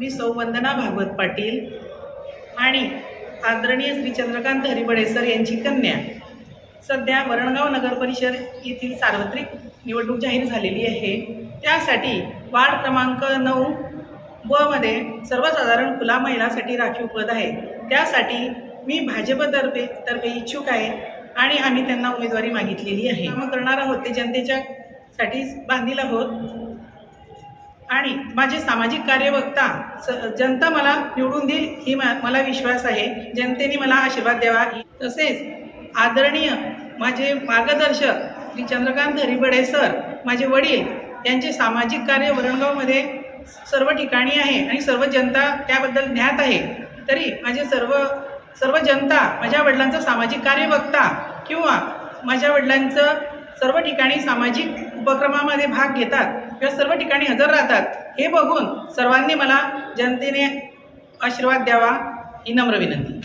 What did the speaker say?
मी सौ वंदना भागवत पाटील आणि आदरणीय श्री चंद्रकांत हरिबडे सर यांची कन्या. सध्या वरणगाव नगर परिषद येथील सार्वत्रिक निवडणूक जाहीर झालेली आहे. त्यासाठी वार्ड क्रमांक नऊ बमध्ये सर्वसाधारण खुला महिलासाठी राखीव पद आहे. त्यासाठी मी भाजपतर्फे तर्फे इच्छुक आहे आणि आम्ही त्यांना उमेदवारी मागितलेली आहे. कामं करणार आहोत ते जनतेच्या साठी बांधील आहोत. आणि माझे सामाजिक कार्यवक्ता स जनता मला निवडून देईल ही मला विश्वास आहे. जनतेने मला आशीर्वाद द्यावा. तसेच आदरणीय माझे मार्गदर्शक श्री चंद्रकांत हरिबडे सर माझे वडील यांचे सामाजिक कार्य वरणगावमध्ये सर्व ठिकाणी आहे आणि सर्व जनता त्याबद्दल ज्ञात आहे. तरी माझे सर्व सर्व जनता माझ्या वडिलांचं सामाजिक कार्यवक्ता किंवा माझ्या वडिलांचं सर्व ठिकाणी सामाजिक उपक्रमामध्ये भाग घेतात. किंवा सर्व ठिकाणी हजर राहतात. हे बघून सर्वांनी मला जनतेने आशीर्वाद द्यावा ही नम्र विनंती.